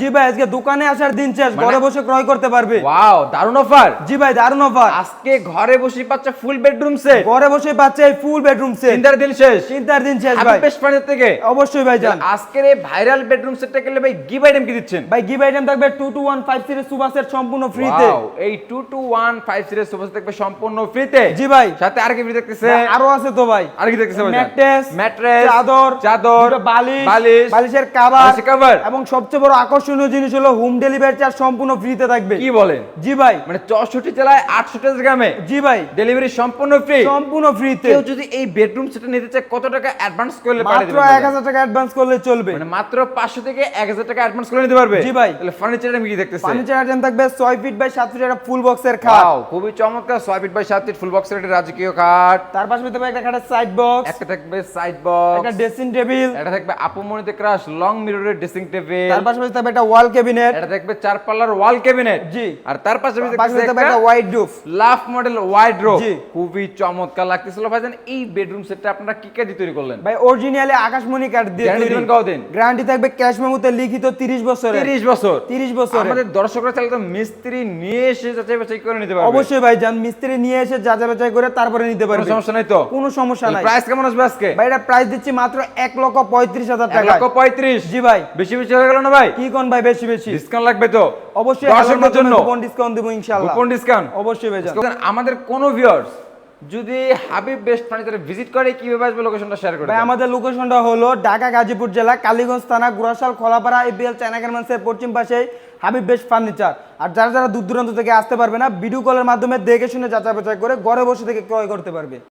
জি ভাই আজকে দোকানে আসার দিন শেষ মানে- ঘরে বসে ক্রয় করতে পারবে। ওয়াও দারুণ অফার জি ভাই দারুণ অফার আজকে ঘরে বসে পাচ্ছে ফুল বেডরুম সেট ঘরে বসে পাচ্ছে এই ফুল বেডরুম সেট চিন্তার দিন শেষ। চিন্তার দিন শেষ ভাই। বেস্ট ফার্নিচার থেকে। অবশ্যই ভাই যান আজকের এই ভাইরাল বেডরুম সেটটা গেলে ভাই গিভ আইটেম কি দিচ্ছেন? ভাই গিভ আইটেম থাকবে two two one five series super set সম্পূর্ণ ফ্রিতে এই 2215 সিরিজ সুপার সেট থাকবে সম্পূর্ণ ফ্রিতে জি ভাই। সাথে আর কি ফ্রি দেখতেছে? আরও আছে তো ভাই। আর কি দেখতেছে ভাই? ম্যাট্রেস ম্যাট্রেস চাদর চাদর বালিশ বালিশ বালিশের কভার। এবং সবচেয়ে বড় আকর্ষণীয় জিনিস হলো হোম ডেলিভারি চার্জ সম্পূর্ণ ফ্রিতে থাকবে। কি বলেন জি ভাই। মানে 64 জেলায় 68 গ্রামে জি ভাই। ডেলিভারি সম্পূর্ণ ফ্রি সম্পূর্ণ ফ্রিতে কেউ যদি এই বেডরুম সেটটা নিতে চায় কত টাকা অ্যাডভান্স করলে মাত্র এক হাজার টাকা অ্যাডভান্স করলে চলবে। মানে মাত্র 500 থেকে 1000 টাকা অ্যাডভান্স করে নিতে পারবে? জি ভাই। তাহলে ফার্নিচার আমি কি দেখতেছি? ফার্নিচার আইটেম থাকবে ছয় ফিট বাই সাত ফিট একটা ফুল বক্সের খাট। খুবই চমৎকার। 6 ফিট বাই 7 ফিট ফুল বক্সের একটা রাজকীয় খাট। তার পাশে থাকবে একটা খাটের সাইড বক্স একটা থাকবে সাইড বক্স একটা ড্রেসিং টেবিল এটা থাকবে আপমনিতে ক্রাশ লং মিররের ড্রেসিং টেবিল তার পাশে থাকবে একটা ওয়াল ক্যাবিনেট এটা থাকবে চার পাল্লার ওয়াল ক্যাবিনেট জি। আর তার পাশে থাকবে একটা wide roof love model wide rho জি। খুবই চমৎকার লাগতেছিল ভাইজান। এই বেডরুম সেটটা আপনারা কি কাজে তৈরি করলেন? ভাই অরিজিনালি আকাশমণি কাঠ দিয়ে দিবেন কতদিন? গ্যারান্টি থাকবে ক্যাশ মেমোতে লিখিত 30 বছরের। 30 বছর। 30 বছরের। আমাদের দর্শকরা চাইলে তো মিস্ত্রি নিয়ে এসে যাচাই বাছাই করে নিতে পারবে। অবশ্যই ভাই যান মিস্ত্রি নিয়ে এসে যাচাই বাছাই করে তারপরে নিতে কোনো সমস্যা নাই তো? কোনো সমস্যা নাই। প্রাইস কেমন আসবে আজকে? ভাই এটা প্রাইস দিচ্ছি মাত্র এক লক্ষ পঁয়ত্রিশ হাজার এক টাকা লক্ষ পঁয়ত্রিশ? জি ভাই। বেশি বেশি হয়ে গেল না ভাই? কি কোন ভাই বেশি বেশি। ডিসকাউন্ট লাগবে তো? অবশ্যই দর্শকদের জন্য। কোন ডিসকাউন্ট দেবো ইনশাআল্লাহ। কুপন ডিসকাউন্ট অবশ্যই ভাই আমাদের কোন ভিউয়ার্স যদি হাবিব বেস্ট ফার্নিচারে ভিজিট করে কীভাবে আসবে লোকেশনটা শেয়ার করে ভাই আমাদের লোকেশনটা হলো ঢাকা গাজীপুর জেলা কালীগঞ্জ থানা গুরাশাল খোলাপাড়া এবিএল চায়না গার্মেন্টসের পশ্চিম পাশে হাবিব বেস্ট ফার্নিচার আর যারা যারা দূর দূরান্ত থেকে আসতে পারবে না ভিডিও কলের মাধ্যমে দেখে শুনে যাচাই বাছাই করে ঘরে বসে থেকে ক্রয় করতে পারবে।